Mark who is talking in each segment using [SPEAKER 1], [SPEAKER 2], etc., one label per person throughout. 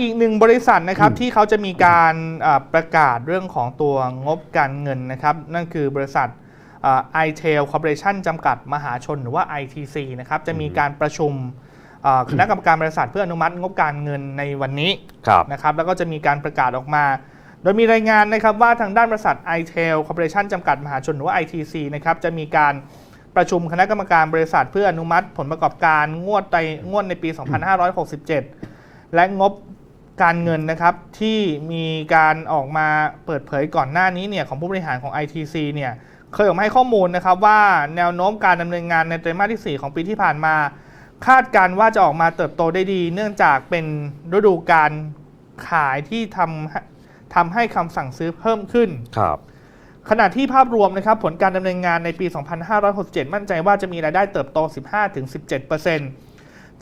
[SPEAKER 1] อีกหนึ่งบริษัทนะครับที่เขาจะมีการอ่าประกาศเรื่องของตัวงบการเงินนะครับนั่นคือบริษัทไอเทลคอร์ปอเรชั่นจำกัดมหาชนหรือว่า ITC นะครับจะมีการประชุมอ่าคณะกรรมการบริษัทเพื่ออนุมัติงบการเงินในวันนี้
[SPEAKER 2] ครับ
[SPEAKER 1] นะครับแล้วก็จะมีการประกาศออกมา โดยมีรายงานนะครับว่าทางด้านบริษัท i t e l Corporation จำกัดมหาชนหรือว่า ITC นะครับจะมีการประชุมคณะกรรมการบริษัท เพื่ออนุมัติผลประกอบการงวดในงวดในปี 2567 และงบ การเงินนะครับที่มีการออกมาเปิดเผยก่อนหน้านี้เนี่ยของผู้บริหารของ ITC เนี่ยเคยออกมาให้ข้อมูลนะครับว่าแนวโน้มการดำเนินงานในไตรมาสที่ 4 ของปีที่ผ่านมา คาดการณ์ว่าจะออกมาเติบโตได้ดี เนื่องจากเป็นฤดูการขายที่ทำทำให้คำสั่งซื้อเพิ่มขึ้น
[SPEAKER 2] ครับ
[SPEAKER 1] ขณะที่ภาพรวมนะครับผลการดำเนินงานในปี 2567 มั่นใจว่าจะมีรายได้เติบโต 15-17%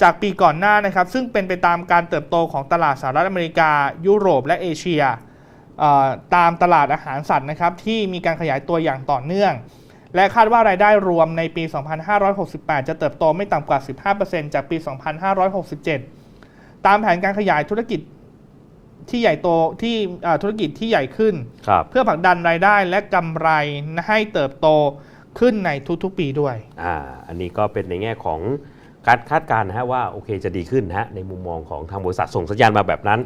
[SPEAKER 1] จากปีก่อนหน้านะครับ ซึ่งเป็นไปตามการเติบโตของตลาดสหรัฐอเมริกา ยุโรปและเอเชียเอ่อตามตลาดอาหารสัตว์นะครับที่มีการขยายตัวอย่างต่อเนื่อง และคาดว่ารายได้รวมในปี 2568 จะเติบโตไม่ต่ำกว่า 15%จากปี 2567 ตามแผนการขยายธุรกิจที่ใหญ่โตที่เอ่อธุรกิจที่ใหญ่ขึ้น
[SPEAKER 2] ครับ
[SPEAKER 1] เพื่อผลักดันรายได้และกำไรให้เติบโตขึ้นในทุกๆปีด้วย
[SPEAKER 2] อ่าอันนี้ก็เป็นในแง่ของ การคาดการณ์นะฮะว่าโอเคจะดีขึ้นนะฮะในมุมมองของทางบริษัทส่งสัญญาณมาแบบนั้น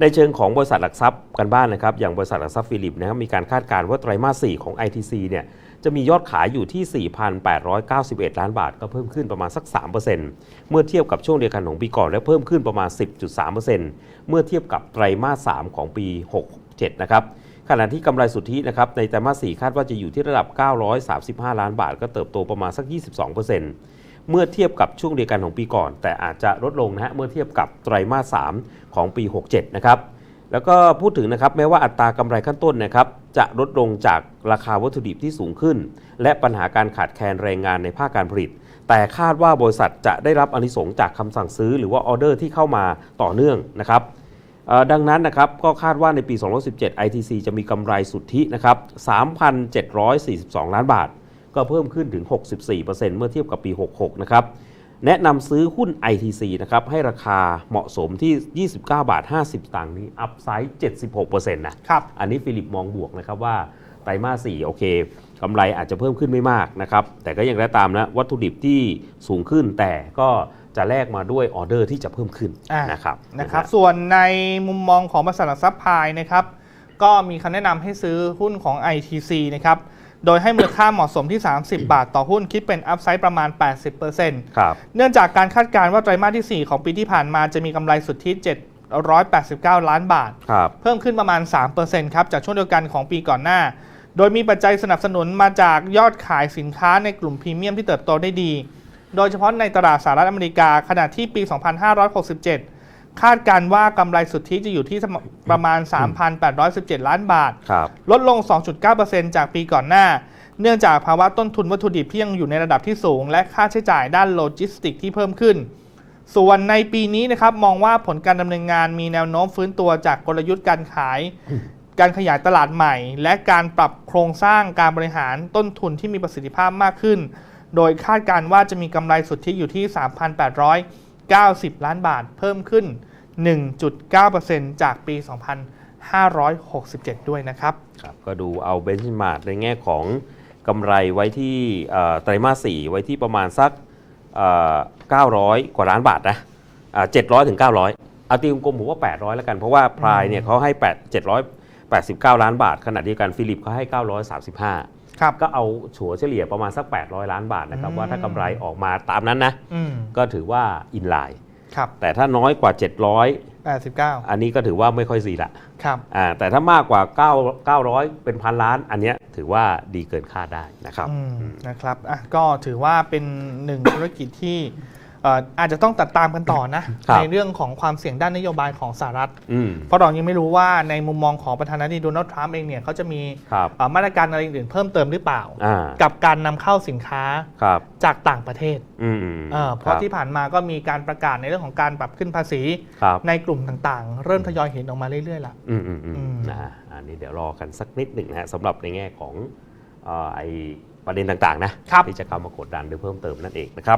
[SPEAKER 2] ในเชิงของบริษัทหลักทรัพย์กันบ้านนะครับอย่างบริษัทหลักทรัพย์ฟิลิปนะครับมีการคาดการณ์ว่าไตรมาส 4 ของ ITC เนี่ยจะมียอดขายอยู่ที่ 4,891 ล้านบาท ก็เพิ่มขึ้นประมาณสัก 3%เมื่อเทียบกับช่วงเดียวกันของปีก่อน และเพิ่มขึ้นประมาณ 10.3%เมื่อเทียบกับไตรมาส 3 ของปี 67 นะครับขณะที่กำไรสุทธินะครับในไตรมาส 4 คาดว่าจะอยู่ที่ระดับ 935 ล้านบาท ก็เติบโตประมาณสัก 22% เมื่อเทียบกับช่วงเดียวกันของปีก่อน แต่อาจจะลดลงนะฮะเมื่อเทียบกับไตรมาส 3 ของปี 67 นะครับแล้วก็พูดถึงนะครับแม้ว่าอัตรากำไรขั้นต้นนะครับจะลดลงจากราคาวัตถุดิบที่สูงขึ้น และปัญหาการขาดแคลนแรงงานในภาคการผลิต แต่คาดว่าบริษัทจะได้รับอนิสงส์จากคำสั่งซื้อหรือว่าออเดอร์ที่เข้ามาต่อเนื่องนะครับดังนั้นนะครับก็คาดว่าในปี 2017 ITC จะมีกำไรสุทธินะครับ 3,742 ล้านบาท ก็เพิ่มขึ้นถึง 64%เมื่อเทียบกับปี 66 นะครับ แนะนำซื้อหุ้น ITC นะครับ ให้ราคาเหมาะสมที่ 29 บาท 50สตางค์นี้ อัพไซด์ 76%นะ
[SPEAKER 1] ครับ
[SPEAKER 2] อันนี้ฟิลิปมองบวกนะครับว่าไตรมาส 4 โอเคกำไรอาจจะเพิ่มขึ้นไม่มากนะครับ แต่ก็ยังได้ตามนะ วัตถุดิบที่สูงขึ้นแต่ก็จะแลกมาด้วยออเดอร์ที่จะเพิ่มขึ้น
[SPEAKER 1] อ่า
[SPEAKER 2] นะครับ
[SPEAKER 1] นะครับ ส่วนในมุมมองของบริษัทหลักทรัพย์พายนะครับ ก็มีคำแนะนำให้ซื้อหุ้นของ ITC นะครับ โดยให้มูลค่าเหมาะสมที่ 30 บาทต่อหุ้นคิดเป็นอัพไซด์ประมาณ 80%
[SPEAKER 2] ครับ
[SPEAKER 1] เนื่องจากการคาดการณ์ว่าไตรมาสที่ 4 ของปีที่ผ่านมาจะมีกำไรสุทธิ789 ล้านบาท
[SPEAKER 2] ครับ
[SPEAKER 1] เพิ่มขึ้นประมาณ 3%ครับ จากช่วงเดียวกันของปีก่อนหน้า โดยมีปัจจัยสนับสนุนมาจากยอดขายสินค้าในกลุ่มพรีเมียมที่เติบโตได้ดี โดยเฉพาะในตลาดสหรัฐอเมริกาขณะที่ปี 2567 คาดการณ์ว่ากำไรสุทธิจะอยู่ที่ประมาณ 3,817 ล้านบาท
[SPEAKER 2] ครับ
[SPEAKER 1] ลดลง 2.9%จากปีก่อนหน้า เนื่องจากภาวะต้นทุนวัตถุดิบที่ยังอยู่ในระดับที่สูง และค่าใช้จ่ายด้านโลจิสติกที่เพิ่มขึ้น ส่วนในปีนี้นะครับมองว่าผลการดำเนินงานมีแนวโน้มฟื้นตัวจากกลยุทธ์การขาย การขยายตลาดใหม่ และการปรับโครงสร้างการบริหารต้นทุนที่มีประสิทธิภาพมากขึ้น โดยคาดการณ์ว่าจะมีกำไรสุทธิอยู่ที่ 3,890 ล้านบาทเพิ่มขึ้น 1.9%จากปี 2567 ด้วยนะครับ
[SPEAKER 2] ครับ ก็ดูเอาเบนช์มาร์ในแง่ของกำไรไว้ที่เอ่อไตรมาส4ไว้ที่ประมาณสักเอ่อ900 กว่าล้านบาทนะอ่า700ถึง900 เอาตีกลมๆผมว่า 800 แล้วกัน เพราะว่าพรายเนี่ยเขาให้ 8 789 ล้านบาท ขณะเดียวกันฟิลิปเขาให้ 935
[SPEAKER 1] ครับ
[SPEAKER 2] ก็เอาถัวเฉลี่ยประมาณสัก 800 ล้านบาทนะครับ
[SPEAKER 1] อืม
[SPEAKER 2] ว่าถ้ากำไรออกมาตามนั้นนะ
[SPEAKER 1] อืม
[SPEAKER 2] ก็ถือว่าอินไลน์
[SPEAKER 1] ครับ
[SPEAKER 2] แต่ถ้าน้อยกว่า 700
[SPEAKER 1] 89
[SPEAKER 2] อันนี้ก็ถือว่าไม่ค่อยซีละ
[SPEAKER 1] ครับ
[SPEAKER 2] อ่าแต่ถ้ามากกว่า 9 900 เป็นพันล้าน อันเนี้ยถือว่าดีเกินคาดได้นะครับ
[SPEAKER 1] อืมนะครับอะก็ถือว่าเป็นหนึ่งธุรกิจที่เอ่ออาจจะต้องติดตามกันต่อนะ
[SPEAKER 2] ครับ
[SPEAKER 1] ในเรื่องของความเสี่ยงด้านนโยบายของสหรัฐ
[SPEAKER 2] อืม
[SPEAKER 1] เพราะเรายังไม่รู้ว่าในมุมมองของประธานาธิบดีโดนัลด์ทรัมป์เองเนี่ยเขาจะมี
[SPEAKER 2] ครับ
[SPEAKER 1] เอ่อมาตรการอะไรอื่นๆเพิ่มเติมหรือเปล่า
[SPEAKER 2] อ่า
[SPEAKER 1] กับการนำเข้าสินค้า
[SPEAKER 2] ครับ
[SPEAKER 1] จากต่างประเทศ
[SPEAKER 2] อืม
[SPEAKER 1] เอ่อเพราะที่ผ่านมาก็มีการประกาศในเรื่องของการปรับขึ้นภาษี
[SPEAKER 2] ครับ
[SPEAKER 1] ในกลุ่มต่างๆ เริ่มทยอยเห็นออกมาเรื่อยๆละ
[SPEAKER 2] อืมอืมอืม
[SPEAKER 1] อืม
[SPEAKER 2] นะฮะอันนี้เดี๋ยวรอกันสักนิดหนึ่งนะฮะสำหรับในแง่ของเอ่อไอประเด็นต่างๆนะครับที่จะเข้ามากดดันหรือเพิ่มเติมนั่นเองนะครับ